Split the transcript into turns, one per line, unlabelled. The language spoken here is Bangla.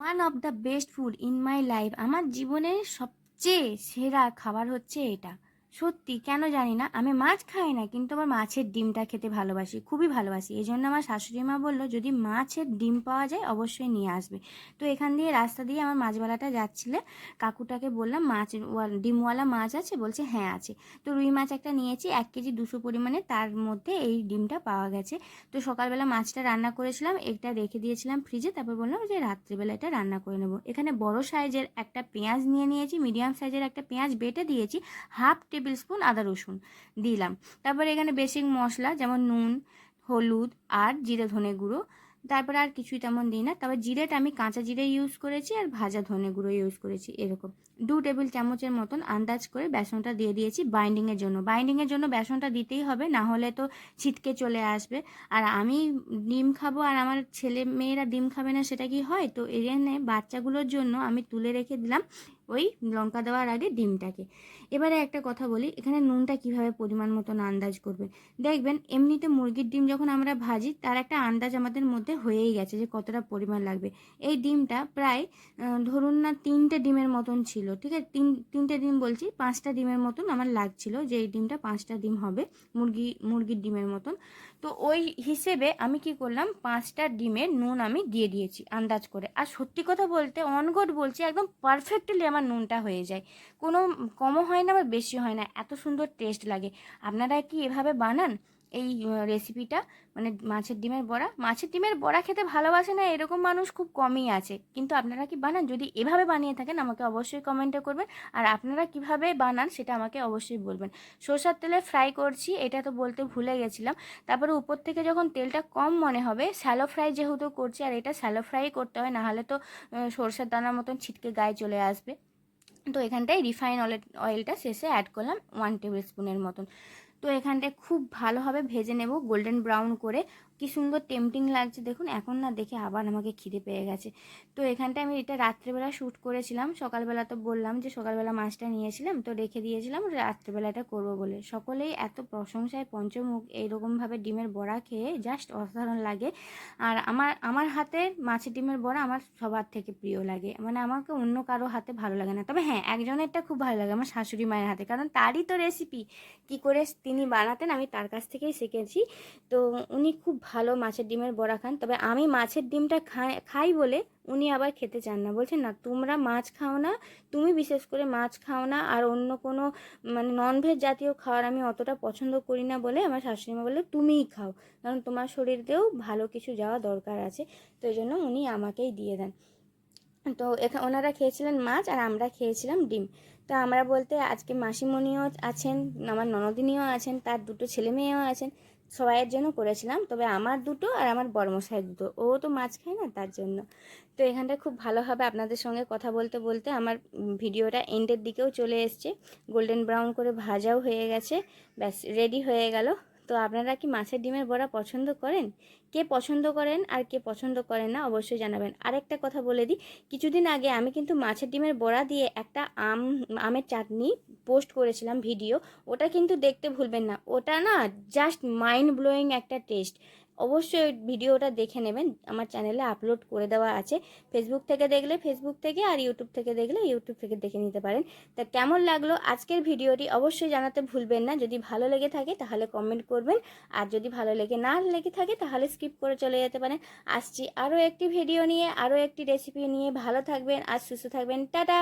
One of the best food in my life আমার জীবনের সবচেয়ে সেরা খাবার হচ্ছে এটা। সত্যি, কেন জানি না। আমি মাছ খাই না, কিন্তু আমার মাছের ডিমটা খেতে ভালোবাসি, খুবই ভালোবাসি। এই জন্য আমার শাশুড়ি মা বলল, যদি মাছের ডিম পাওয়া যায়, অবশ্যই নিয়ে আসবে। তো এখান দিয়ে রাস্তা দিয়ে আমার মাছওয়ালাটা যাচ্ছিলে। কাকুটাকে বললাম, মাছ ডিমওয়ালা মাছ আছে? বলছে হ্যাঁ আছে। তো রুই মাছ একটা নিয়েছি, এক কেজি দুশো পরিমাণে, তার মধ্যে এই ডিমটা পাওয়া গেছে। তো সকালবেলা মাছটা রান্না করেছিলাম, এটা রেখে দিয়েছিলাম ফ্রিজে, তারপর বললাম যে রাত্রিবেলা এটা রান্না করে নেব। এখানে বড় সাইজের একটা পেঁয়াজ নিয়ে নিয়েছি, মিডিয়াম সাইজের একটা পেঁয়াজ বেটে দিয়েছি, হাফ স্পুন আদা রসুন দিলাম। তারপর এখানে বেসিক মশলা যেমন নুন, হলুদ আর জিরে ধনে গুঁড়ো। তারপরে আর কিছুই তেমন দিই না। তারপর জিরেটা আমি কাঁচা জিরে ইউজ করেছি আর ভাজা ধনে গুঁড়ো ইউজ করেছি এরকম। দু টেবিল চামচের মতন আন্দাজ করে বেসনটা দিয়ে দিয়েছি বাইন্ডিংয়ের জন্য। বাইন্ডিংয়ের জন্য বেসনটা দিতেই হবে, না হলে তো ছিটকে চলে আসবে। আর আমি ডিম খাব আর আমার ছেলে মেয়েরা ডিম খাবে না, সেটা কি হয়? তো জন্যে বাচ্চাগুলোর জন্য আমি তুলে রেখে দিলাম। ওই লঙ্কা দেওয়ার আগে ডিমটাকে। এবারে একটা কথা বলি, এখানে নুনটা কীভাবে পরিমাণ মতন আন্দাজ করবেন? দেখবেন, এমনিতে মুরগির ডিম যখন আমরা ভাজি, তার একটা আন্দাজ আমাদের মধ্যে হয়েই গেছে যে কতটা পরিমাণ লাগবে। এই ডিমটা প্রায় ধরুন না তিনটে ডিমের মতন ছিল, ঠিক আছে? তিন, তিনটে ডিম বলছি, পাঁচটা ডিমের মতন আমার লাগছিল যে এই ডিমটা পাঁচটা ডিম হবে মুরগি, মুরগির ডিমের মতন। তো ওই হিসেবে আমি কি করলাম, পাঁচটা ডিমের নুন আমি দিয়ে দিয়েছি আন্দাজ করে। আর সত্যি কথা বলতে অনগড বলছি, একদম পারফেক্টলি আমার নুনটা হয়ে যায়। কোনো কমও হয় না বা বেশি হয় না। এত সুন্দর টেস্ট লাগে। আপনারা কি এভাবে বানান? এই রেসিপিটা মানে মাছের ডিমের বড়া। মাছের ডিমের বড়া খেতে ভালোবাসে না এরকম মানুষ খুব কমই আছে। কিন্তু আপনারা কি বানান? যদি এভাবে বানিয়ে থাকেন, আমাকে অবশ্যই কমেন্টে করবেন। আর আপনারা কীভাবে বানান, সেটা আমাকে অবশ্যই বলবেন। সরষার তেলে ফ্রাই করছি, এটা তো বলতে ভুলে গেছিলাম। তারপরে উপর থেকে যখন তেলটা কম মনে হবে স্যালো ফ্রাই যেহেতু করছি, আর এটা স্যালো ফ্রাই করতে হয়, নাহলে তো সরষের দানার মতন ছিটকে গায়ে চলে আসবে। তো এখানটায় রিফাইন অয়েল অয়েলটা শেষে অ্যাড করলাম ওয়ান টেবিল স্পুনের মতন। তো এখানটায় খুব ভালোভাবে ভেজে নেব গোল্ডেন ব্রাউন করে। কি সুন্দর টেম্পটিং লাগছে দেখুন। এখন না দেখে আবার আমাকে খিদে পেয়ে গেছে। তো এখানটায় আমি এটা রাত্রেবেলা শ্যুট করেছিলাম। সকালবেলা তো বললাম যে সকালবেলা মাছটা নিয়েছিলাম। তো রেখে দিয়েছিলাম রাত্রেবেলা এটা করব বলে। সকলেই এত প্রশংসায় পঞ্চমুখ এইরকমভাবে ডিমের বড়া খেয়ে জাস্ট অসাধারণ লাগে। আর আমার আমার হাতে মাছের ডিমের বড়া আমার সবার থেকে প্রিয় লাগে। মানে আমাকে অন্য কারও হাতে ভালো লাগে না। তবে হ্যাঁ একজনেরটা খুব ভালো লাগে আমার শাশুড়ি মায়ের হাতে। কারণ তারই তো রেসিপি কি করে তিনি বানাতেন, আমি তার কাছ থেকেই শিখেছি। তো উনি খুব ভালো মাছের ডিমের বড়া খান। তবে আমি মাছের ডিমটা খাই বলে উনি আবার খেতে চান না। বলছেন, না, তোমরা মাছ খাও না, তুমি বিশেষ করে মাছ খাও না, আর অন্য কোনো মানে ননভেজ জাতীয় খাবার আমি অতটা পছন্দ করি না বলে আমার শাশুড়ি মা বলল, তুমিই খাও, কারণ তোমার শরীরতেও ভালো কিছু যাওয়া দরকার আছে। তো এই জন্য উনি আমাকেই দিয়ে দেন। তো এখানে ওনারা খেয়েছিলেন মাছ আর আমরা খেয়েছিলাম ডিম। তো আমরা বলতে আজকে মাসিমণিও আছেন, আমার ননদিনীও আছেন, তার দুটো ছেলে মেয়েও আছেন, সবাইয়ের জন্য করেছিলাম। তবে আমার দুটো আর আমার বড়মশাই দুটো। ও তো মাছ খায় না তার জন্য। তো এখানটা খুব ভালোভাবে আপনাদের সঙ্গে কথা বলতে বলতে। আমার ভিডিওটা এন্ডের দিকেও চলে এসছে। গোল্ডেন ব্রাউন করে ভাজাও হয়ে গেছে। ব্যাস, রেডি হয়ে গেল। তো আপনারা কি মাছের ডিমের বড়া পছন্দ করেন? কে পছন্দ করেন আর কে পছন্দ করেন না অবশ্যই জানাবেন। আরেকটা কথা বলে দিই, কিছুদিন আগে আমি কিন্তু মাছের ডিমের বড়া দিয়ে একটা আম, আমের চাটনি পোস্ট করেছিলাম ভিডিও, ওটা কিন্তু দেখতে ভুলবেন না। ওটা না জাস্ট মাইন্ড ব্লোয়িং একটা টেস্ট অবশ্যই ভিডিওটা দেখে নেবেন। আমার চ্যানেলে আপলোড করে দেওয়া আছে। ফেসবুক থেকে দেখলে ফেসবুক থেকে আর ইউটিউব থেকে দেখলে ইউটিউব থেকে দেখে নিতে পারেন। তা কেমন লাগল আজকের ভিডিওটি অবশ্যই জানাতে ভুলবেন না। যদি ভালো লেগে থাকে তাহলে কমেন্ট করবেন। আর যদি ভালো লেগে না লেগে থাকে তাহলে স্কিপ করে চলে যেতে পারেন। আসছি আরও একটি ভিডিও নিয়ে, আরও একটি রেসিপি নিয়ে। ভালো থাকবেন আর সুস্থ থাকবেন। টাটা!